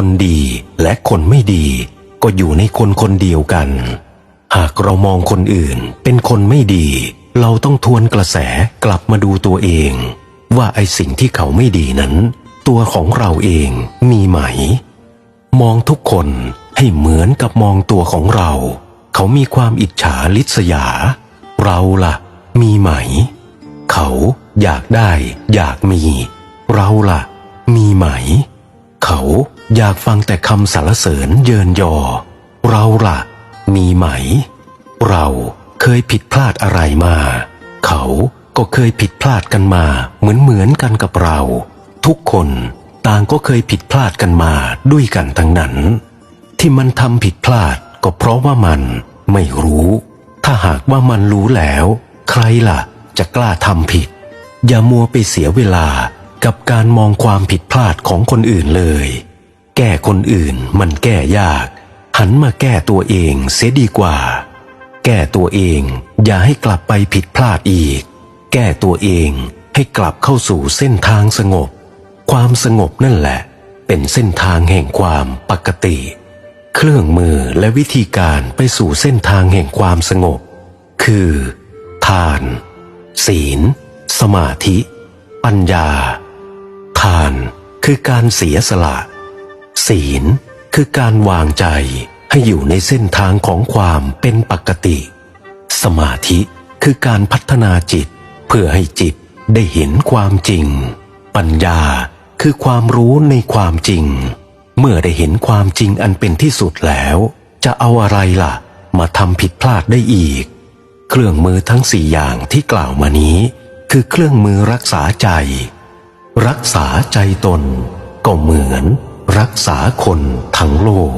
คนดีและคนไม่ดี ก็อยู่ในคนคนเดียวกัน หากเรามองคนอื่นเป็นคนไม่ดี เราต้องทวนกระแสกลับมาดูตัวเอง ว่าไอสิ่งที่เขาไม่ดีนั้น ตัวของเราเองมีไหม มองทุกคนให้เหมือนกับมองตัวของเรา เขามีความอิจฉาลิษยา เราล่ะ มีไหม เขาอยากได้ อยากมี เราล่ะ มีไหม เขา อยากฟังแต่คำสรรเสริญเยินยอ เราล่ะมีไหม เราเคยผิดพลาดอะไรมา เขาก็เคยผิดพลาดกันมา เหมือนเหมือนกันกับเรา ทุกคนต่างก็เคยผิดพลาดกันมาด้วยกันทั้งนั้น ที่มันทำผิดพลาดก็เพราะว่ามันไม่รู้ ถ้าหากว่ามันรู้แล้ว ใครล่ะ จะกล้าทำผิด อย่ามัวไปเสียเวลากับการมองความผิดพลาดของคนอื่นเลย แก้คนอื่นมันแก้ยาก หันมาแก้ตัวเองเสียดีกว่า แก้ตัวเองอย่าให้กลับไปผิดพลาดอีก แก้ตัวเองให้กลับเข้าสู่เส้นทางสงบ ความสงบนั่นแหละ เป็นเส้นทางแห่งความปกติ เครื่องมือและวิธีการไปสู่เส้นทางแห่งความสงบ คือ ทาน ศีล สมาธิ ปัญญา ทานคือการเสียสละ ศีล คือการวางใจให้อยู่ในเส้นทางของความเป็นปกติ สมาธิคือการพัฒนาจิต เพื่อให้จิตได้เห็นความจริง ปัญญาคือความรู้ในความจริง เมื่อได้เห็นความจริงอันเป็นที่สุดแล้ว จะเอาอะไรล่ะ มาทำผิดพลาดได้อีก เครื่องมือทั้งสี่อย่างที่กล่าวมานี้ คือเครื่องมือรักษาใจ รักษาใจตนก็เหมือน รักษาคนทั้งโลก